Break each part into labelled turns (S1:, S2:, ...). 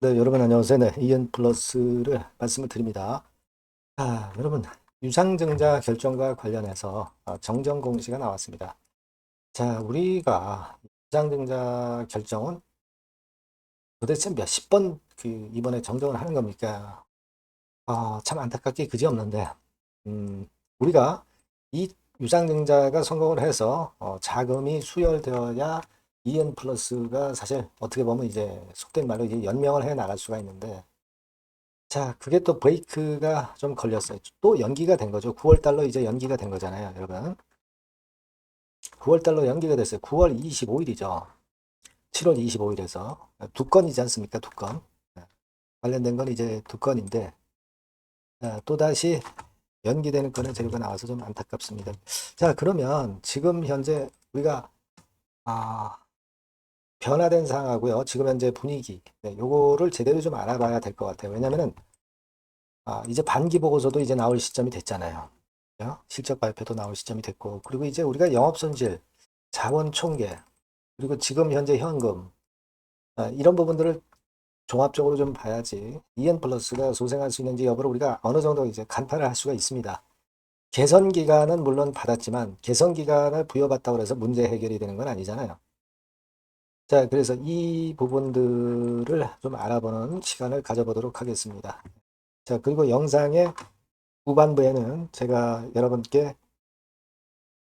S1: 네, 여러분 안녕하세요. 네, 이엔 플러스를 말씀을 드립니다. 아, 여러분 유상증자 결정과 관련해서 어, 정정 공시가 나왔습니다. 자, 우리가 유상증자 결정은 도대체 몇십 번 그 이번에 정정을 하는 겁니까? 아, 참 안타깝게 그지없는데, 음, 우리가 이 유상증자가 성공을 해서 어, 자금이 수혈되어야 EN 플러스가 사실 어떻게 보면 이제 속된 말로 이제 연명을 해 나갈 수가 있는데, 자, 그게 또 브레이크가 좀 걸렸어요. 또 연기가 된 거죠. 9월 달로 이제 연기가 된 거잖아요, 여러분. 9월 달로 연기가 됐어요. 9월 25일이죠. 7월 25일에서 두 건이지 않습니까? 두 건. 네. 관련된 건 이제 두 건인데 아, 또다시 연기되는 건의 재료가 나와서 좀 안타깝습니다. 자, 그러면 지금 현재 우리가 아, 변화된 상황하고요. 지금 현재 분위기, 네, 요거를 제대로 좀 알아봐야 될 것 같아요. 왜냐면은 아, 이제 반기 보고서도 이제 나올 시점이 됐잖아요. 그죠? 실적 발표도 나올 시점이 됐고, 그리고 이제 우리가 영업 손실, 자원 총계, 그리고 지금 현재 현금, 아, 이런 부분들을 종합적으로 좀 봐야지 EN 플러스가 소생할 수 있는지 여부를 우리가 어느 정도 이제 간파를 할 수가 있습니다. 개선 기간은 물론 받았지만 개선 기간을 부여받다고 해서 문제 해결이 되는 건 아니잖아요. 자, 그래서 이 부분들을 좀 알아보는 시간을 가져보도록 하겠습니다. 자, 그리고 영상의 후반부에는 제가 여러분께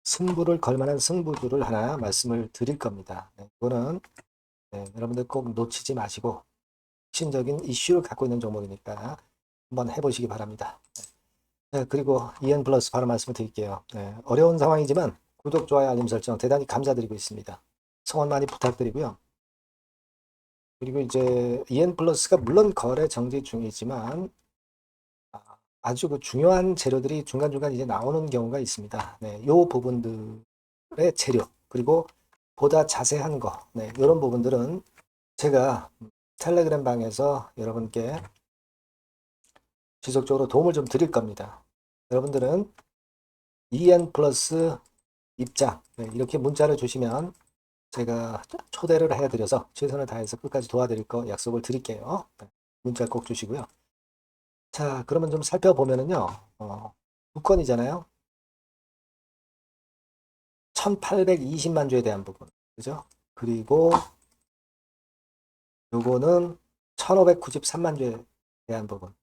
S1: 승부를 걸 만한 승부주를 하나 말씀을 드릴 겁니다. 네, 이거는 네, 여러분들 꼭 놓치지 마시고 핵심적인 이슈를 갖고 있는 종목이니까 한번 해보시기 바랍니다. 네, 그리고 EN 플러스 바로 말씀을 드릴게요. 네, 어려운 상황이지만 구독, 좋아요, 알림 설정 대단히 감사드리고 있습니다. 성원 많이 부탁드리고요. 그리고 이제 EN 플러스가 물론 거래 정지 중이지만 아, 아주 그 중요한 재료들이 중간중간 이제 나오는 경우가 있습니다. 네, 요 부분들의 재료 그리고 보다 자세한 거, 네, 이런 부분들은 제가 텔레그램 방에서 여러분께 지속적으로 도움을 좀 드릴 겁니다. 여러분들은 EN 플러스 입장 네, 이렇게 문자를 주시면 제가 초대를 해드려서 최선을 다해서 끝까지 도와드릴 거 약속을 드릴게요. 네, 문자 꼭 주시고요. 자, 그러면 좀 살펴보면은요, 어, 두 건이잖아요. 1820만 주에 대한 부분. 그죠? 그리고 요거는 1593만 주에 대한 부분.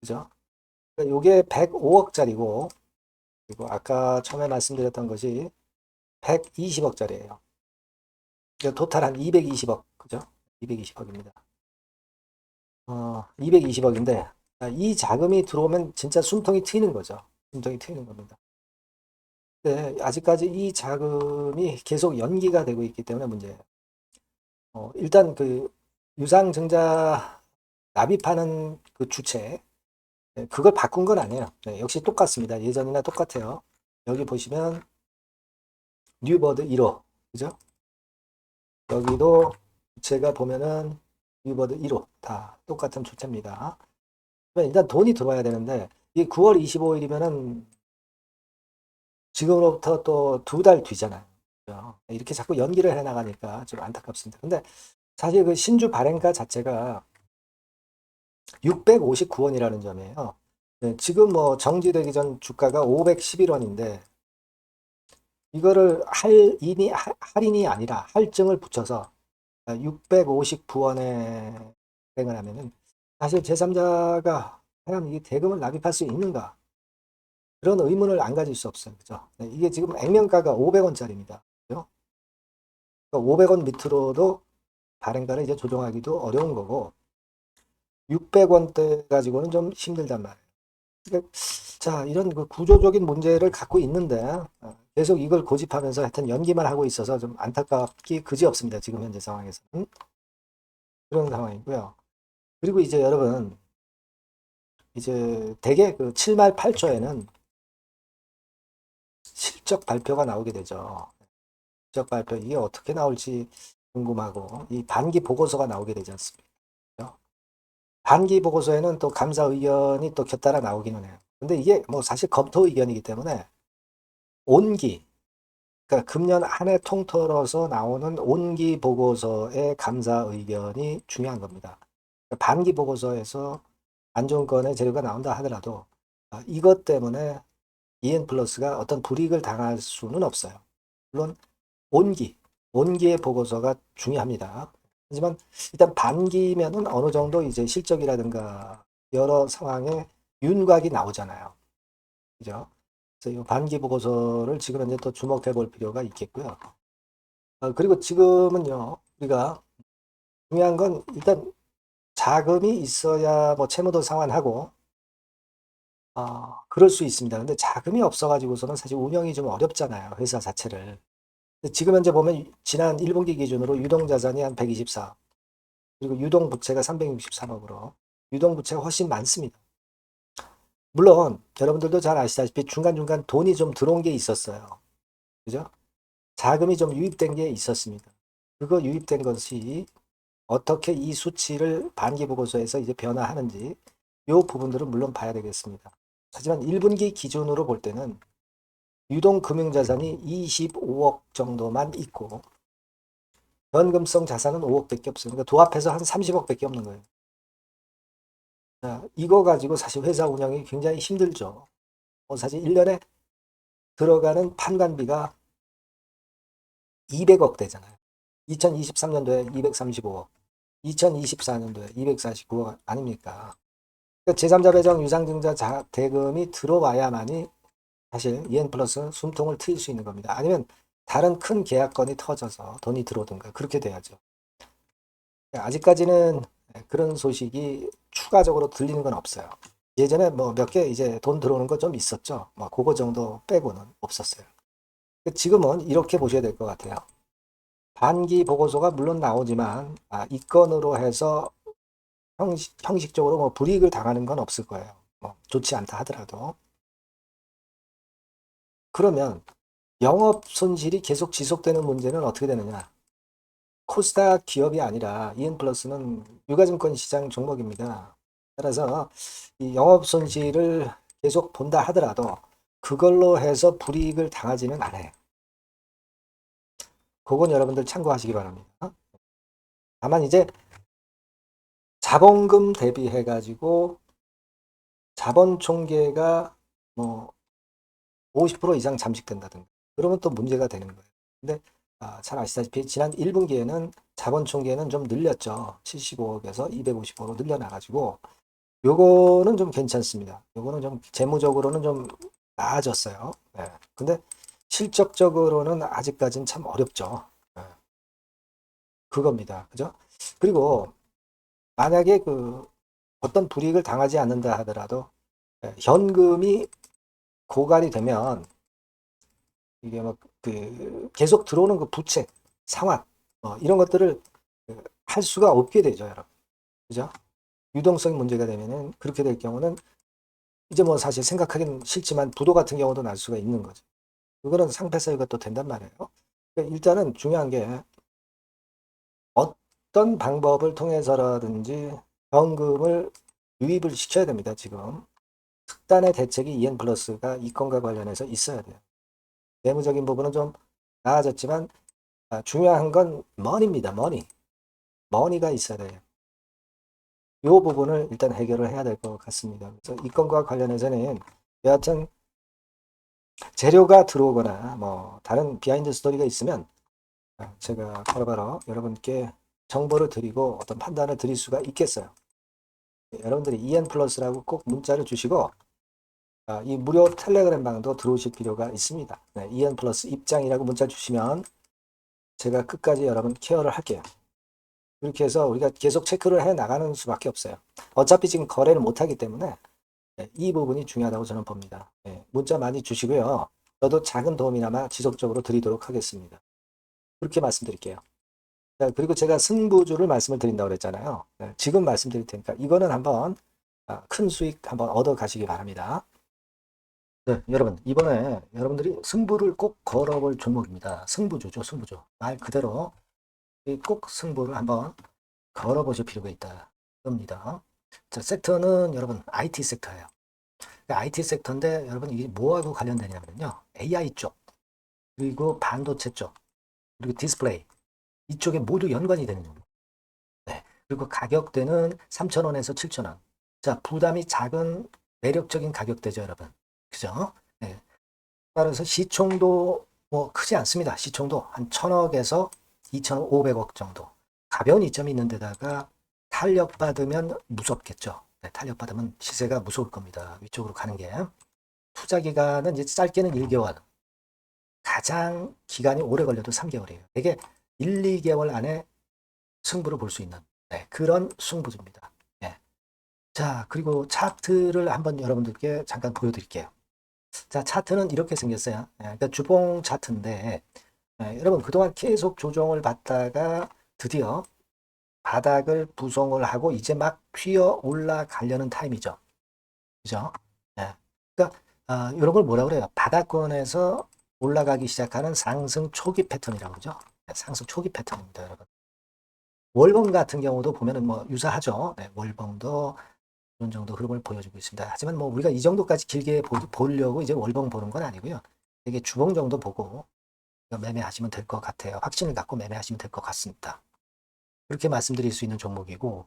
S1: 그죠? 그러니까 요게 105억짜리고, 그리고 아까 처음에 말씀드렸던 것이 120억짜리예요. 그러니까 토탈 한 220억. 그죠? 220억입니다. 어, 220억인데, 이 자금이 들어오면 진짜 숨통이 트이는 거죠. 숨통이 트이는 겁니다. 네, 아직까지 이 자금이 계속 연기가 되고 있기 때문에 문제예요. 어, 일단 그 유상증자 납입하는 그 주체, 네, 그걸 바꾼 건 아니에요. 네, 역시 똑같습니다. 예전이나 똑같아요. 여기 보시면 뉴버드 1호, 그죠? 여기도 주체가 보면은 뉴버드 1호 다 똑같은 주체입니다. 일단 돈이 들어와야 되는데 이 9월 25일이면은 지금으로부터 또 두 달 뒤잖아요. 이렇게 자꾸 연기를 해 나가니까 좀 안타깝습니다. 근데 사실 그 신주 발행가 자체가 659원이라는 점이에요. 네, 지금 뭐 정지되기 전 주가가 511원인데 이거를 할인이 할인이 아니라 할증을 붙여서 659원에 발행을 하면은 사실 제3자가 과연 이 대금을 납입할 수 있는가? 그런 의문을 안 가질 수 없어요. 그죠? 네, 이게 지금 액면가가 500원짜리입니다. 그죠? 500원 그러니까 밑으로도 발행가를 이제 조정하기도 어려운 거고, 600원대 가지고는 좀 힘들단 말이에요. 그러니까 자, 이런 그 구조적인 문제를 갖고 있는데, 어, 계속 이걸 고집하면서 하여튼 연기만 하고 있어서 좀 안타깝기 그지 없습니다. 지금 현재 상황에서는. 그런 상황이고요. 그리고 이제 여러분, 이제 대개 그 7말 8초에는 실적 발표가 나오게 되죠. 실적 발표, 이게 어떻게 나올지 궁금하고, 이 반기 보고서가 나오게 되지 않습니까? 반기 보고서에는 또 감사 의견이 또 곁따라 나오기는 해요. 근데 이게 뭐 사실 검토 의견이기 때문에 온기, 그러니까 금년 한 해 통틀어서 나오는 온기 보고서의 감사 의견이 중요한 겁니다. 반기 보고서에서 안 좋은 건의 재료가 나온다 하더라도 아, 이것 때문에 EN 플러스가 어떤 불이익을 당할 수는 없어요. 물론 온기, 온기의 보고서가 중요합니다. 하지만 일단 반기면은 어느 정도 이제 실적이라든가 여러 상황에 윤곽이 나오잖아요. 그죠? 그래서 이 반기 보고서를 지금 현재 또 주목해 볼 필요가 있겠고요. 어, 그리고 지금은요, 우리가 중요한 건 일단 자금이 있어야 뭐 채무도 상환하고, 어, 그럴 수 있습니다. 근데 자금이 없어가지고서는 사실 운영이 좀 어렵잖아요. 회사 자체를. 지금 현재 보면 지난 1분기 기준으로 유동자산이 한 124, 그리고 유동부채가 363억으로 유동부채가 훨씬 많습니다. 물론 여러분들도 잘 아시다시피 중간중간 돈이 좀 들어온 게 있었어요. 그죠? 자금이 좀 유입된 게 있었습니다. 그거 유입된 것이 어떻게 이 수치를 반기 보고서에서 이제 변화하는지 이 부분들은 물론 봐야 되겠습니다. 하지만 1분기 기준으로 볼 때는 유동 금융자산이 25억 정도만 있고 현금성 자산은 5억밖에 없어요. 그러니까 도합해서 한 30억밖에 없는 거예요. 자, 이거 가지고 사실 회사 운영이 굉장히 힘들죠. 어, 사실 1년에 들어가는 판관비가 200억 되잖아요. 2023년도에 235억, 2024년도에 249억 아닙니까? 그러니까 제3자 배정 유상증자 자, 대금이 들어와야만이 사실 EN 플러스 숨통을 트일 수 있는 겁니다. 아니면 다른 큰 계약건이 터져서 돈이 들어오든가 그렇게 돼야죠. 아직까지는 그런 소식이 추가적으로 들리는 건 없어요. 예전에 뭐 몇 개 이제 돈 들어오는 거 좀 있었죠. 뭐 그거 정도 빼고는 없었어요. 지금은 이렇게 보셔야 될 것 같아요. 반기 보고서가 물론 나오지만 아, 이 건으로 해서 형식, 형식적으로 뭐 불이익을 당하는 건 없을 거예요. 뭐 좋지 않다 하더라도. 그러면 영업 손실이 계속 지속되는 문제는 어떻게 되느냐? 코스닥 기업이 아니라 EN 플러스는 유가증권 시장 종목입니다. 따라서 이 영업 손실을 계속 본다 하더라도 그걸로 해서 불이익을 당하지는 않아요. 그건 여러분들 참고하시기 바랍니다. 다만 이제 자본금 대비해 가지고 자본 총계가 뭐 50% 이상 잠식된다든가 그러면 또 문제가 되는 거예요. 근데 아, 잘 아시다시피 지난 1분기에는 자본 총계는 좀 늘렸죠. 75억에서 255로 늘려나가지고 요거는 좀 괜찮습니다. 요거는 좀 재무적으로는 좀 나아졌어요. 네. 근데 실적적으로는 아직까지는 참 어렵죠. 네. 그겁니다. 그죠? 그리고 만약에 그 어떤 불이익을 당하지 않는다 하더라도 네, 현금이 고갈이 되면 이게 막 그 계속 들어오는 그 부채 상환 어, 이런 것들을 그할 수가 없게 되죠, 여러분. 그죠? 유동성이 문제가 되면은 그렇게 될 경우는 이제 뭐 사실 생각하기는 싫지만 부도 같은 경우도 날 수가 있는 거죠. 그거는 상패 사유가 또 된단 말이에요. 그러니까 일단은 중요한 게 어떤 방법을 통해서라든지 현금을 유입을 시켜야 됩니다. 지금 특단의 대책이 EN 플러스가 이 건과 관련해서 있어야 돼요. 내무적인 부분은 좀 나아졌지만 아, 중요한 건 머니입니다. 머니. 머니가 있어야 돼요. 이 부분을 일단 해결을 해야 될 것 같습니다. 그래서 이 건과 관련해서는 여하튼 재료가 들어오거나 뭐 다른 비하인드 스토리가 있으면 아, 제가 바로 바로 여러분께 정보를 드리고 어떤 판단을 드릴 수가 있겠어요. 여러분들이 EN 플러스라고 꼭 문자를 주시고 아, 이 무료 텔레그램 방도 들어오실 필요가 있습니다. 네, EN 플러스 입장이라고 문자 주시면 제가 끝까지 여러분 케어를 할게요. 이렇게 해서 우리가 계속 체크를 해 나가는 수밖에 없어요. 어차피 지금 거래를 못 하기 때문에 네, 이 부분이 중요하다고 저는 봅니다. 네, 문자 많이 주시고요. 저도 작은 도움이나마 지속적으로 드리도록 하겠습니다. 그렇게 말씀드릴게요. 자, 그리고 제가 승부주를 말씀을 드린다고 그랬잖아요. 네, 지금 말씀드릴 테니까 이거는 한번 아, 큰 수익 한번 얻어 가시기 바랍니다. 네, 여러분 이번에 여러분들이 승부를 꼭 걸어볼 종목입니다. 승부주죠, 승부주. 말 그대로 이꼭 승부를 한번 걸어보실 필요가 있다. 겁니다. 자, 섹터는 여러분 IT 섹터예요. IT 섹터인데 여러분 이게 뭐하고 관련되냐면요. AI 쪽, 그리고 반도체 쪽, 그리고 디스플레이 이쪽에 모두 연관이 되는 겁니다. 네. 그리고 가격대는 3,000원에서 7,000원. 자, 부담이 작은 매력적인 가격대죠, 여러분. 그죠? 네. 따라서 시총도 뭐 크지 않습니다. 시총도 한 1,000억에서 2,500억 정도. 가벼운 이점이 있는 데다가 탄력 받으면 무섭겠죠. 네, 탄력 받으면 시세가 무서울 겁니다. 위쪽으로 가는 게. 투자 기간은 이제 짧게는 1개월. 가장 기간이 오래 걸려도 3개월이에요. 이게 1, 2개월 안에 승부를 볼 수 있는 네, 그런 승부입니다. 예. 자, 그리고 차트를 한번 여러분들께 잠깐 보여드릴게요. 자, 차트는 이렇게 생겼어요. 예, 그러니까 주봉 차트인데, 예, 여러분 그동안 계속 조정을 받다가 드디어 바닥을 부송을 하고 이제 막 튀어 올라가려는 타임이죠. 그죠? 예. 그러니까 아, 이런 걸 뭐라 그래요? 바닥권에서 올라가기 시작하는 상승 초기 패턴이라고 그러죠. 네, 상승 초기 패턴입니다, 여러분. 월봉 같은 경우도 보면은 뭐 유사하죠. 네, 월봉도 이런 정도 흐름을 보여주고 있습니다. 하지만 뭐 우리가 이 정도까지 길게 보, 보려고 이제 월봉 보는 건 아니고요. 되게 주봉 정도 보고 매매하시면 될 것 같아요. 확신을 갖고 매매하시면 될 것 같습니다. 그렇게 말씀드릴 수 있는 종목이고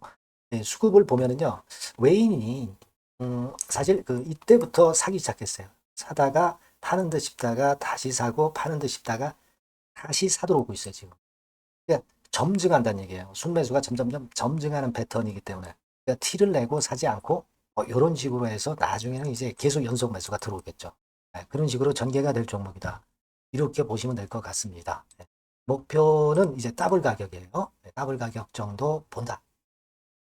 S1: 네, 수급을 보면은요 외인이 음, 사실 그 이때부터 사기 시작했어요. 사다가 파는 듯 싶다가 다시 사고 파는 듯 싶다가 다시 사도록 오고 있어요 지금. 그러니까 점증한다는 얘기예요. 순매수가 점점점 점증하는 패턴이기 때문에 그러니까 티를 내고 사지 않고 뭐 이런 식으로 해서 나중에는 이제 계속 연속 매수가 들어오겠죠. 네, 그런 식으로 전개가 될 종목이다. 이렇게 보시면 될 것 같습니다. 네, 목표는 이제 더블 가격이에요. 네, 더블 가격 정도 본다.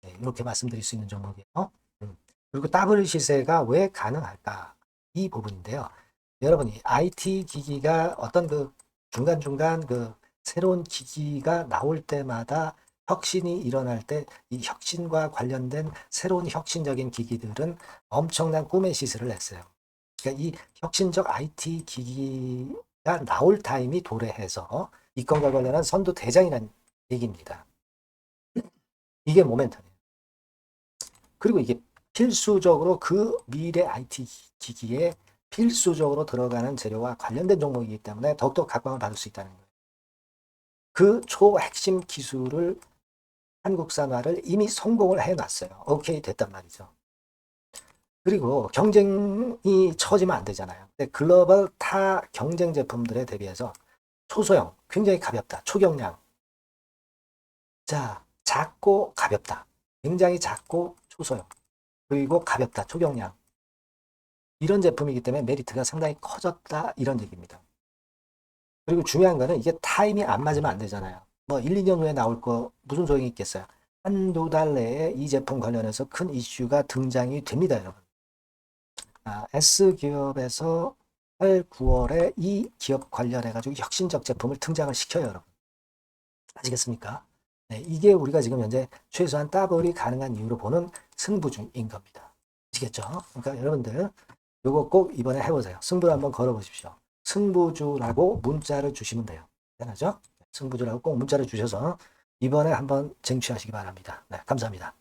S1: 네, 이렇게 말씀드릴 수 있는 종목이에요. 음. 그리고 더블 시세가 왜 가능할까? 이 부분인데요. 여러분, 이 IT 기기가 어떤 그 중간중간 그 새로운 기기가 나올 때마다 혁신이 일어날 때 이 혁신과 관련된 새로운 혁신적인 기기들은 엄청난 꿈의 시세를 냈어요. 그러니까 이 혁신적 IT 기기가 나올 타임이 도래해서 이 건과 관련한 선두 대장이라는 얘기입니다. 이게 모멘텀이에요. 그리고 이게 필수적으로 그 미래 IT 기기에 필수적으로 들어가는 재료와 관련된 종목이기 때문에 더욱더 각광을 받을 수 있다는 거예요. 그 초핵심 기술을 한국산화를 이미 성공을 해놨어요. 오케이 됐단 말이죠. 그리고 경쟁이 처지면 안 되잖아요. 근데 글로벌 타 경쟁 제품들에 대비해서 초소형, 굉장히 가볍다. 초경량. 자, 작고 가볍다. 굉장히 작고 초소형. 그리고 가볍다. 초경량. 이런 제품이기 때문에 메리트가 상당히 커졌다. 이런 얘기입니다. 그리고 중요한 거는 이게 타임이 안 맞으면 안 되잖아요. 뭐 1, 2년 후에 나올 거 무슨 소용이 있겠어요. 한두 달 내에 이 제품 관련해서 큰 이슈가 등장이 됩니다, 여러분. 아, S기업에서 8, 9월에 이 기업 관련해가지고 혁신적 제품을 등장을 시켜요, 여러분. 아시겠습니까? 네, 이게 우리가 지금 현재 최소한 더블이 가능한 이유로 보는 승부 중인 겁니다. 아시겠죠? 그러니까 여러분들 요거 꼭 이번에 해보세요. 승부를 한번 걸어보십시오. 승부주라고 문자를 주시면 돼요. 되나죠? 승부주라고 꼭 문자를 주셔서 이번에 한번 쟁취하시기 바랍니다. 네, 감사합니다.